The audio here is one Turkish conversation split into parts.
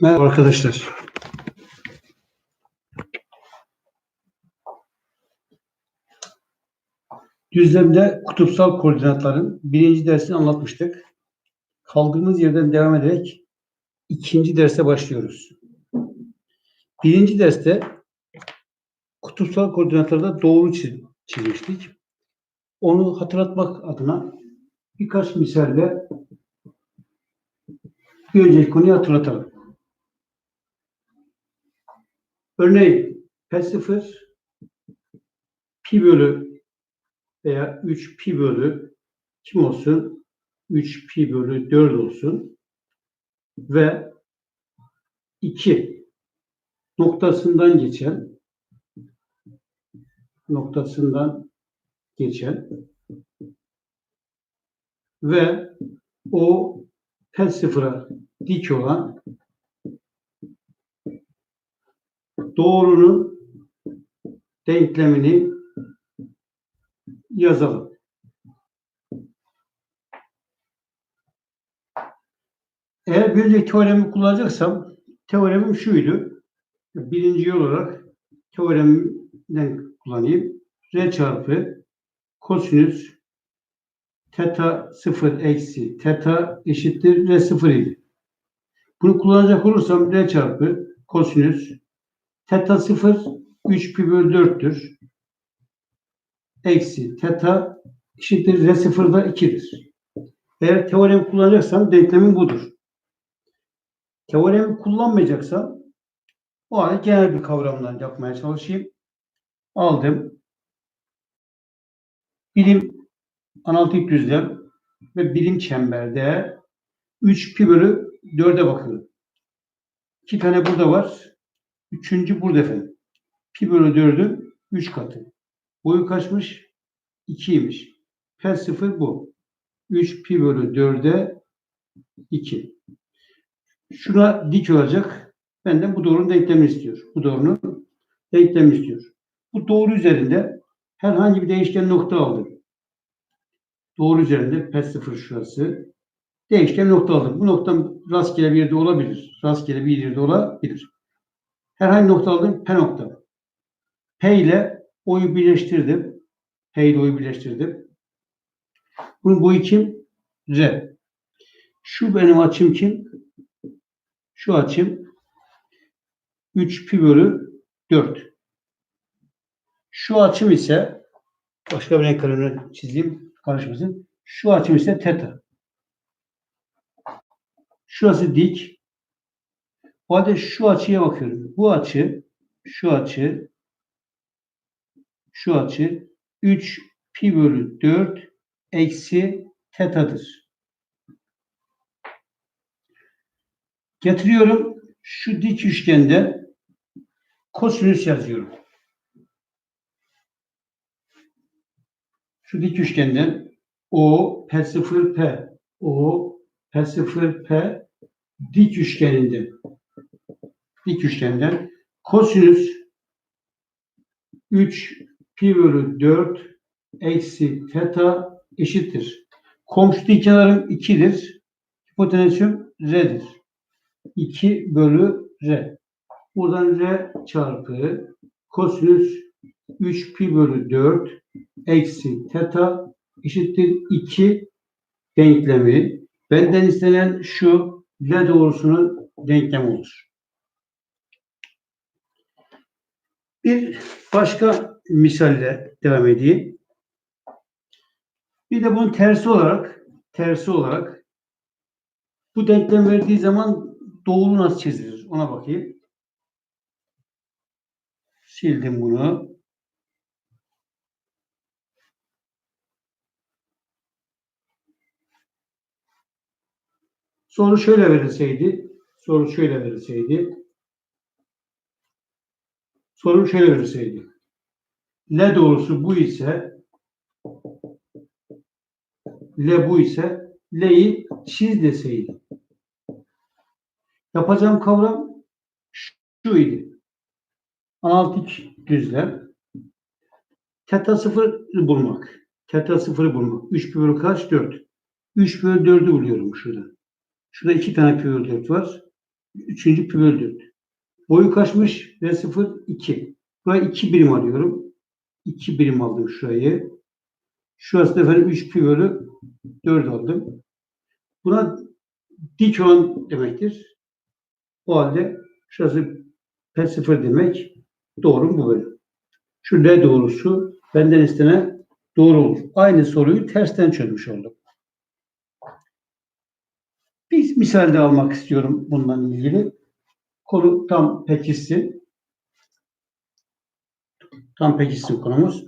Merhaba arkadaşlar. Düzlemde kutupsal koordinatların birinci dersini anlatmıştık. Kaldığımız yerden devam ederek ikinci derse başlıyoruz. Birinci derste kutupsal koordinatlarda doğru çiz- çizmiştik. Onu hatırlatmak adına birkaç misalle bir önceki konuyu hatırlatalım. Örneğin P0 pi bölü veya 3 pi bölü kim olsun? 3 pi bölü 4 olsun. Ve 2 noktasından geçen noktasından geçen ve o P0'a dik olan doğrunun denklemini yazalım. Eğer bir önceki teoremi kullanacaksam teoremim şuydu. Birinci yol olarak teoremden kullanayım. R çarpı kosinüs teta 0 eksi teta eşittir R 0 idi. Bunu kullanacak olursam R çarpı kosinüs Teta 0 3 pi bölü 4'tür. Eksi teta eşittir R 0 da 2'dir. Eğer teorem kullanacaksam denklemim budur. Teoremi kullanmayacaksam o halde genel bir kavramdan yapmaya çalışayım. Aldım. Birim analitik düzlem ve birim çemberde 3 pi bölü 4'e bakıyorum. İki tane burada var. Üçüncü burada efendim. Pi bölü 4'ün 3 katı. Boyu kaçmış? 2'ymiş. P 0 bu. 3 pi bölü 4'e 2. Şuna dik olacak. Benden bu doğrunun denklemini istiyor. Bu doğrunun denklemini istiyor. Bu doğru üzerinde herhangi bir değişken nokta aldım. Doğru üzerinde P 0 şurası. Değişken nokta aldım. Bu nokta rastgele bir yerde olabilir. Rastgele bir yerde olabilir. Herhangi nokta aldım. P nokta. P ile O'yu birleştirdim. P ile O'yu birleştirdim. Bunun boyu kim? R. Şu benim açım kim? Şu açım 3 pi bölü 4. Şu açım ise başka bir renk kalemle çizeyim karışmasın. Şu açım ise teta. Şurası dik. O halde şu açıya bakıyorum. Bu açı, şu açı, şu açı 3 pi bölü 4 eksi tetadır. Getiriyorum. Şu dik üçgende kosinüs yazıyorum. Şu dik üçgenden O P 0 P O P 0 P dik üçgeninde dik üçgenden kosinüs 3 pi bölü 4 eksi teta eşittir. Komşu dik kenarım 2'dir. Hipotenüsüm R'dir. 2 bölü R. Buradan R çarpı kosinüs 3 pi bölü 4 eksi teta eşittir 2 denklemi. Benden istenen şu L doğrusunun denklemi olur. Bir başka misalle devam edeyim. Bir de bunun tersi olarak tersi olarak bu denklem verdiği zaman doğru nasıl çizilir? Ona bakayım. Sildim bunu. Soru şöyle verilseydi, soru şöyle verilseydi, soru şöyle verilseydi. L doğrusu bu ise L bu ise L'yi çiz deseydi. Yapacağım kavram şu idi. Analitik düzlem. Teta sıfırı bulmak. Teta sıfırı bulmak. 3 pi bölü kaç? 4. 3 bölü 4'ü buluyorum şurada. Şurada iki tane pi bölü 4 var. Üçüncü pi bölü 4. Boyu kaçmış? R0 2. Buraya 2 birim alıyorum. 2 birim aldım şurayı. Şurası da efendim 3 pi bölü 4 aldım. Buna dik olan demektir. O halde şurası P0 demek. Doğru bu bölüm? Şu L doğrusu benden istenen doğru olur. Aynı soruyu tersten çözmüş oldum. Bir misal de almak istiyorum bundan ilgili. Konu tam pekişsin. Tam pekişsin konumuz.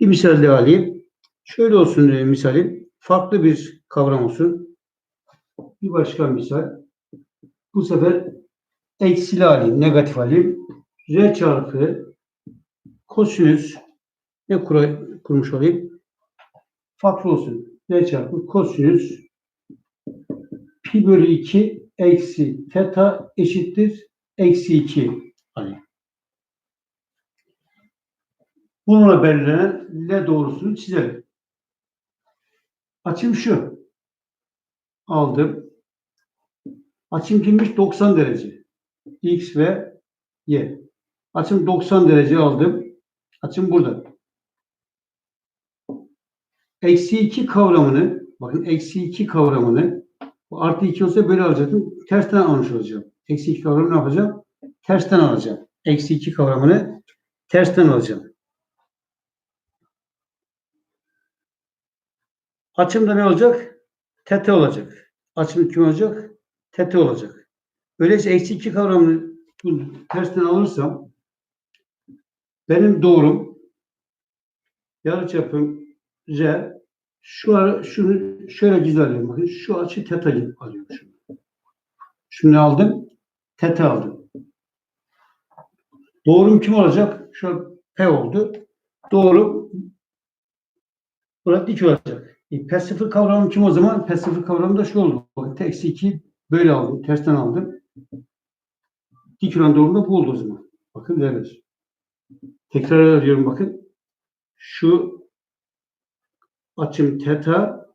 Bir misal de alayım. Şöyle olsun misalim. Farklı bir kavram olsun. Bir başka misal. Bu sefer eksili alayım, negatif alayım. R çarpı kosinüs ne kura, kurmuş olayım? Farklı olsun. R çarpı kosinüs pi bölü 2 eksi teta eşittir eksi 2 alayım. Bununla belirlenen L doğrusunu çizelim. Açım şu. Aldım. Açım kimmiş? 90 derece. X ve Y. Açım 90 derece aldım. Açım burada. Eksi 2 kavramını, bakın eksi 2 kavramını, bu artı 2 olsa böyle alacaktım. Tersten almış olacağım. Eksi 2 kavramını ne yapacağım? Tersten alacağım. Eksi 2 kavramını tersten alacağım. Açımda ne olacak? Tete olacak. Açım kim olacak? Tete olacak. Öyleyse eksi 2 kavramını tersten alırsam benim doğrum yarıçapım R şu ara, şunu şöyle gizleyelim. Bakın şu açı teta alıyorum şunu. Şunu aldım. Teta aldım. Doğrum kim olacak? Şu an P oldu. Doğru burada dik olacak. E, P0 kavramı kim o zaman? P0 kavramı da şu oldu. Bakın eksi 2 böyle aldım. Tersten aldım. Dik olan doğrum da bu oldu o zaman. Bakın verir. Tekrar ediyorum bakın. Şu açım teta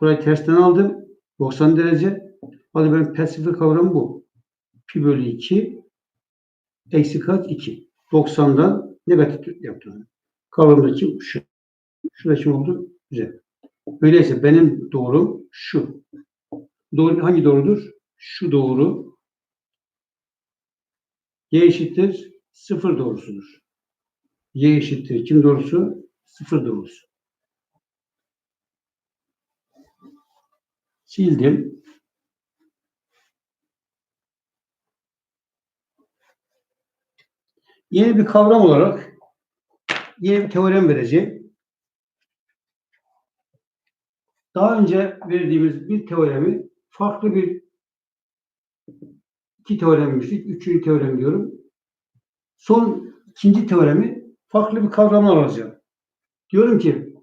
burayı tersten aldım. 90 derece. Hadi benim P0 kavramı bu. Pi bölü 2 eksi kaç? 2. 90'dan negatif yaptım. Kavramdaki şu. Şurada kim oldu? Güzel. Öyleyse benim doğrum şu. Doğru, hangi doğrudur? Şu doğru. Y eşittir sıfır doğrusudur. Y eşittir kim doğrusu? Sıfır doğrusu. Sildim. Yeni bir kavram olarak yeni bir teorem vereceğim. Daha önce verdiğimiz bir teoremi farklı bir iki teoremmiştik. Üçüncü teorem diyorum. Son ikinci teoremi farklı bir kavramla alacağım. Diyorum ki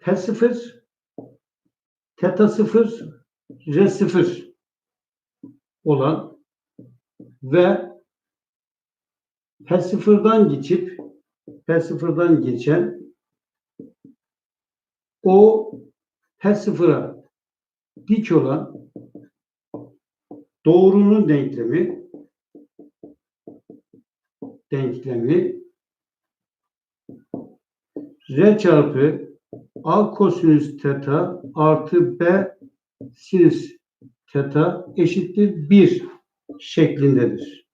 P0 teta 0 R 0 olan ve P0'dan geçip P0'dan geçen o P0'a dik olan doğrunun denklemi denklemi R çarpı A kosinüs teta artı B sinüs teta eşittir 1 şeklindedir.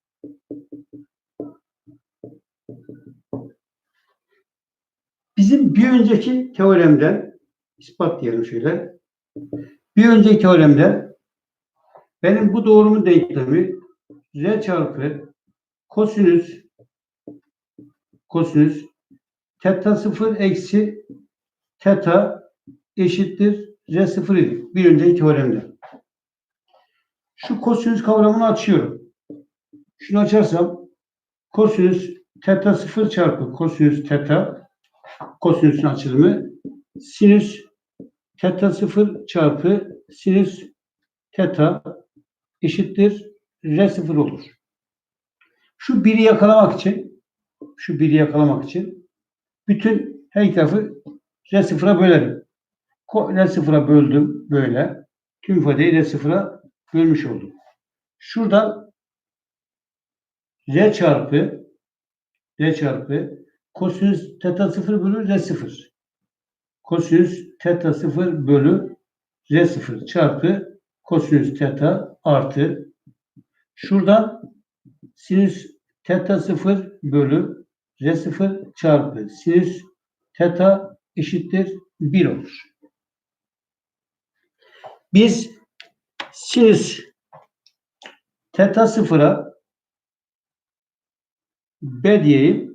Bizim bir önceki teoremden ispat diyelim şöyle. Bir önceki teoremde benim bu doğrumun denklemi R çarpı kosinüs kosinüs teta 0 eksi teta eşittir R 0 idi. Bir önceki teoremde. Şu kosinüs kavramını açıyorum. Şunu açarsam kosinüs teta 0 çarpı kosinüs teta kosinüsün açılımı sinüs teta 0 çarpı sinüs teta eşittir R 0 olur. Şu biri yakalamak için şu biri yakalamak için bütün her iki tarafı R sıfıra bölerim. R sıfıra böldüm böyle. Tüm ifadeyi R sıfıra görmüş olduk. Şurada R çarpı R çarpı kosinüs teta 0 bölü R 0. Kosinüs teta 0 bölü R 0 çarpı kosinüs teta artı şuradan sinüs teta 0 bölü R 0 çarpı sinüs teta eşittir 1 olur. Biz sinüs teta 0'a B diyeyim.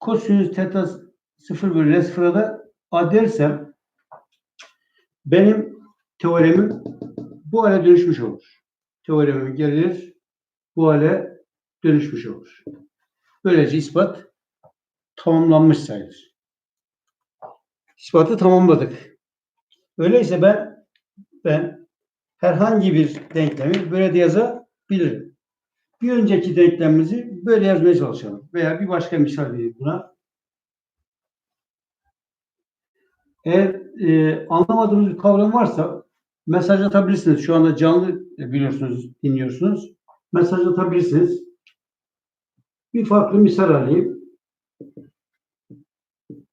Kosinüs teta 0 bölü R 0'a da A dersem benim teoremim bu hale dönüşmüş olur. Teoremim gelir bu hale dönüşmüş olur. Böylece ispat tamamlanmış sayılır. İspatı tamamladık. Öyleyse ben ben herhangi bir denklemi böyle de yazabilirim. Bir önceki denklemimizi böyle yazmaya çalışalım. Veya bir başka misal vereyim buna. Eğer e, anlamadığınız bir kavram varsa mesaj atabilirsiniz. Şu anda canlı biliyorsunuz, dinliyorsunuz. Mesaj atabilirsiniz. Bir farklı misal alayım.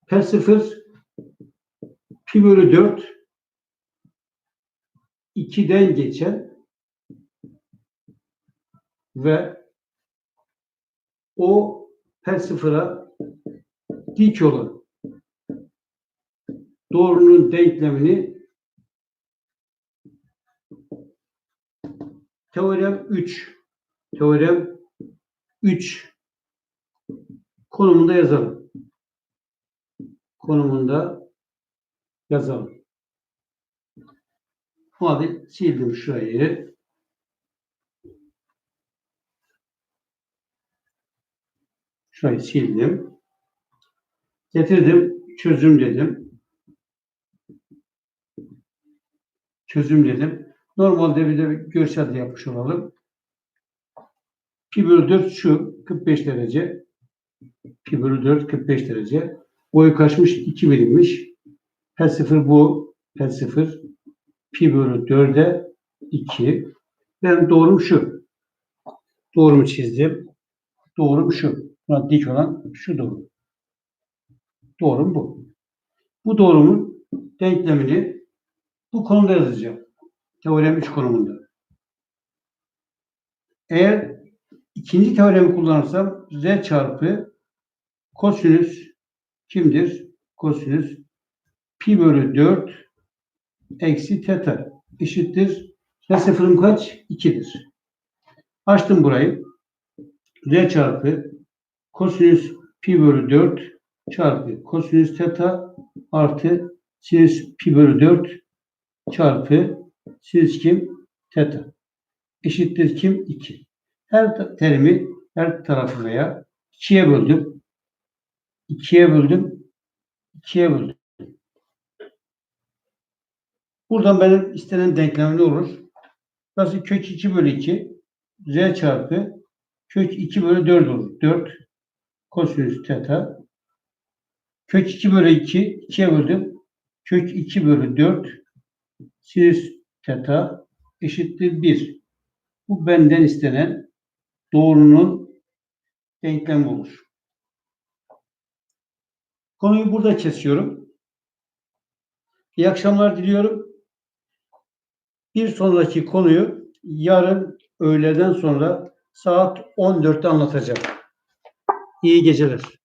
P0 pi bölü 4 2'den geçen ve o P0'a dik olan doğrunun denklemini teorem 3 teorem 3 konumunda yazalım. Konumunda yazalım. Hadi sildim şurayı. Şurayı sildim. Getirdim. Çözüm dedim. Çözüm dedim. Normalde bir de bir görsel de yapmış olalım. Pi bölü 4 şu 45 derece. Pi bölü 4 45 derece. Boyu kaçmış? 2 birimmiş. P0 bu. P0 pi bölü 4'e 2. Ben doğrum şu. Doğrumu çizdim. Doğrum şu. Buna dik olan şu doğru. Doğrum bu. Bu doğrumun denklemini bu konuda yazacağım. Teorem 3 konumunda. Eğer ikinci teoremi kullanırsam z çarpı kosinüs kimdir? Kosinüs pi bölü 4 eksi teta eşittir. R sıfırım kaç? 2'dir. Açtım burayı. R çarpı kosinüs pi bölü 4 çarpı kosinüs teta artı sinüs pi bölü 4 çarpı sinüs kim? Teta. Eşittir kim? 2. Her terimi her tarafı veya 2'ye böldüm. 2'ye böldüm. 2'ye böldüm. Buradan benim istenen denklem ne olur? Burası kök 2 bölü 2 z çarpı kök 2 bölü 4 olur. 4 kosinüs teta kök 2 bölü 2 2'ye böldüm. Kök 2 bölü 4 sinüs teta eşittir 1. Bu benden istenen doğrunun denklemi olur. Konuyu burada kesiyorum. İyi akşamlar diliyorum. Bir sonraki konuyu yarın öğleden sonra saat 14'te anlatacağım. İyi geceler.